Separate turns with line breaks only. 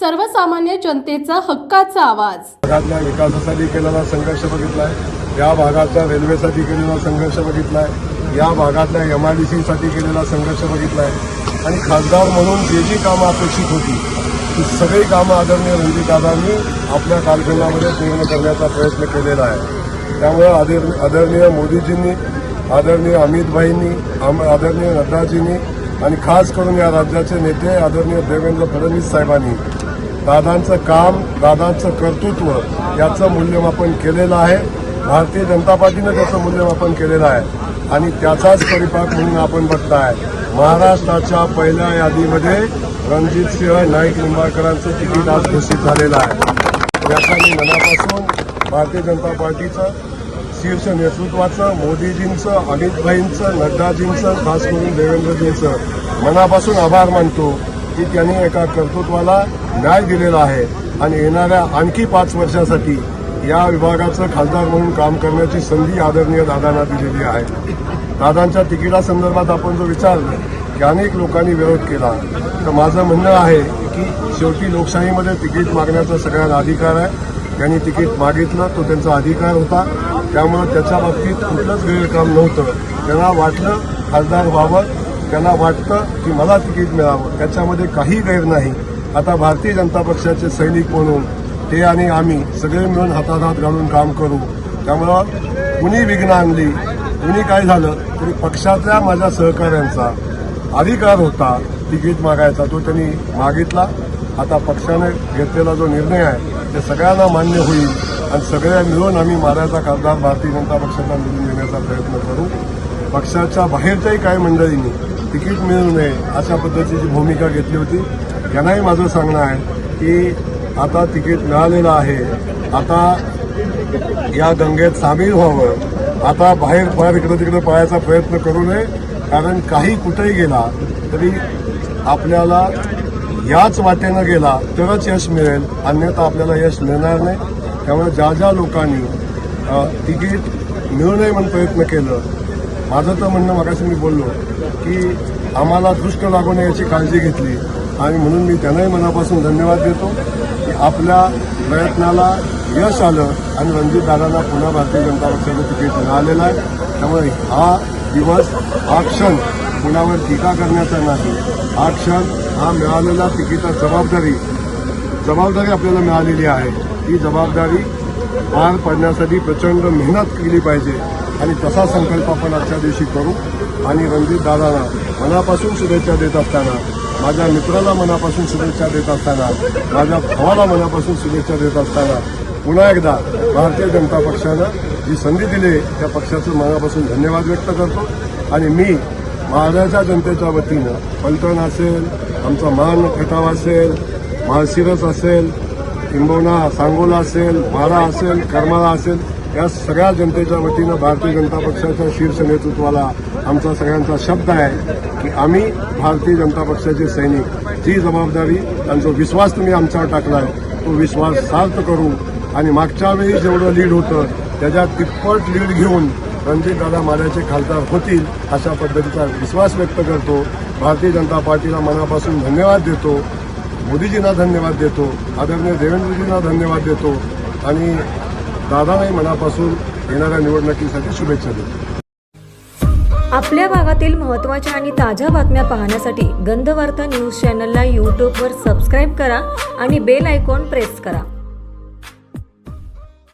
सर्वसामान्य जनतेचा हक्काचा आवाज.
भागातल्या विकासासाठी केलेला संघर्ष बघितलाय. या भागातला रेल्वेसाठी केलेला संघर्ष बघितलाय. या भागातल्या एम आय डी सीसाठी केलेला संघर्ष बघितलाय. आणि खासदार म्हणून जे जी कामं अपेक्षित होती ती सगळी कामं आदरणीय रणजितदादांनी आपल्या कालखंडामध्ये पूर्ण करण्याचा प्रयत्न केलेला आहे. त्यामुळे आदर आदरणीय मोदीजींनी आदरणीय अमितभाईंनी आम- आदरणीय नड्डाजींनी आणि खास करून या राज्याचे नेते आदरणीय देवेंद्र फडणवीस साहेबांनी दादांचं काम दादांचं कर्तृत्व याचं मूल्यमापन केलेलं आहे. भारतीय जनता पार्टीनं त्याचं मूल्यमापन केलेलं आहे. आणि त्याचाच परिपाक म्हणून आपण बघताय महाराष्ट्राच्या पहिल्या यादीमध्ये रणजित सिंह नाईक निंबाळकरांचं तिकीट आज घोषित झालेलं आहे. याचा मी मनापासून भारतीय जनता पार्टीचं शीर्ष नेतृत्वाचं मोदीजींचं अमितभाईंचं नड्डाजींचं खास करून देवेंद्रजींचं. मनापासून आभार मानतो की त्यांनी एका कर्तृत्वाला न्याय दिलेला आहे आणि येणाऱ्या आणखी पाच वर्षासाठी या विभागाचं खासदार म्हणून काम करण्याची संधी आदरणीय दादांना दिलेली आहे. दादांच्या तिकिटासंदर्भात आपण जो विचारलं की अनेक लोकांनी विरोध केला तर माझं म्हणणं आहे की शेवटी लोकशाहीमध्ये तिकीट मागण्याचा सगळ्यांना अधिकार आहे. त्यांनी तिकीट मागितलं तो त्यांचा अधिकार होता. त्यामुळं त्याच्या बाबतीत कुठलंच गैरकाम नव्हतं. त्यांना वाटलं खासदार व्हावं त्यांना वाटतं की मला तिकीट मिळावं. त्याच्यामध्ये काही गैर नाही. आता भारतीय जनता पक्षाचे सैनिक म्हणून ते आणि आम्ही सगळे मिळून हातात हात घालून काम करू. त्यामुळं कुणी विघ्न आणली कुणी काय झालं तरी पक्षातल्या माझ्या सहकाऱ्यांचा अधिकार होता तिकीट मागायचा. तो त्यांनी मागितला. आता पक्षाने घेतलेला जो निर्णय आहे ते सगळ्यांना मान्य होईल आणि सगळ्या मिळून आम्ही मारायचा खासदार भारतीय जनता पक्षाला निवडून देण्याचा प्रयत्न करू. पक्षाच्या बाहेरच्याही काही मंडळींनी तिकीट मिळू नये अशा पद्धतीची भूमिका घेतली होती. यांनाही माझं सांगणं आहे की आता तिकीट मिळालेलं आहे. आता या गंगेत सामील व्हावं. आता बाहेर बाहेर इकडं तिकडं पळायचा प्रयत्न करू नये. कारण काही कुठेही गेला तरी आपल्याला याच वाटेनं गेला तरच यश मिळेल. अन्यथा आपल्याला यश मिळणार नाही. त्यामुळे ज्या ज्या लोकांनी तिकीट मिळू नये म्हणून प्रयत्न केलं माझं तर म्हणणं मगाशी मी बोललो की आम्हाला दृष्ट लागू नये याची काळजी घेतली. आणि म्हणून मी त्यांनाही मनापासून धन्यवाद देतो की आपल्या प्रयत्नाला यश आलं आणि रणजितदादांना पुन्हा भारतीय जनता पक्षाचं तिकीट मिळालेलं आहे. त्यामुळे हा दिवस हा क्षण कुणावर टीका करण्याचा नाही. हा क्षण हा मिळालेला तिकीटा जबाबदारी जबाबदारी आपल्याला मिळालेली आहे. ही जबाबदारी पार पडण्यासाठी प्रचंड मेहनत केली पाहिजे आणि तसा संकल्प आपण आजच्या दिवशी करू. आणि रणजित दादांना मनापासून शुभेच्छा देत असताना माझ्या मित्राला मनापासून शुभेच्छा देत असताना माझ्या भावाला मनापासून शुभेच्छा देत असताना पुन्हा एकदा भारतीय जनता पक्षानं जी संधी दिली त्या पक्षाचं मनापासून धन्यवाद व्यक्त करतो. आणि मी महाराष्ट्राच्या जनतेच्या वतीनं पलटण असेल आमचा मान खटाव असेल माळशिरस असेल किंबोना सांगोला असेल माळा असेल करमाळा असेल या सगळ्या जनतेच्या वतीनं भारतीय जनता पक्षाच्या शीर्ष नेतृत्वाला आमचा सगळ्यांचा शब्द आहे की आम्ही भारतीय जनता पक्षाचे सैनिक. जी जबाबदारी त्यांचा विश्वास तुम्ही आमच्यावर टाकला आहे तो विश्वास सार्थ करू. आणि मागच्या वेळी जेवढं लीड होतं त्याच्या तिप्पट लीड घेऊन रणजितदादा माल्याचे खासदार होतील अशा पद्धतीचा विश्वास व्यक्त करतो. भारतीय जनता पार्टीला मनापासून धन्यवाद देतो. मोदीजींना धन्यवाद देतो. आदरणीय देवेंद्रजींना धन्यवाद देतो. आणि दादालाही मनापासून येणाऱ्या निवडणुकीसाठी शुभेच्छा देतो.
आपल्या भागातील महत्त्वाच्या आणि ताज्या बातम्या पाहण्यासाठी गंधवार्ता न्यूज चॅनलला यूट्यूबवर सबस्क्राईब करा आणि बेल आयकॉन प्रेस करा.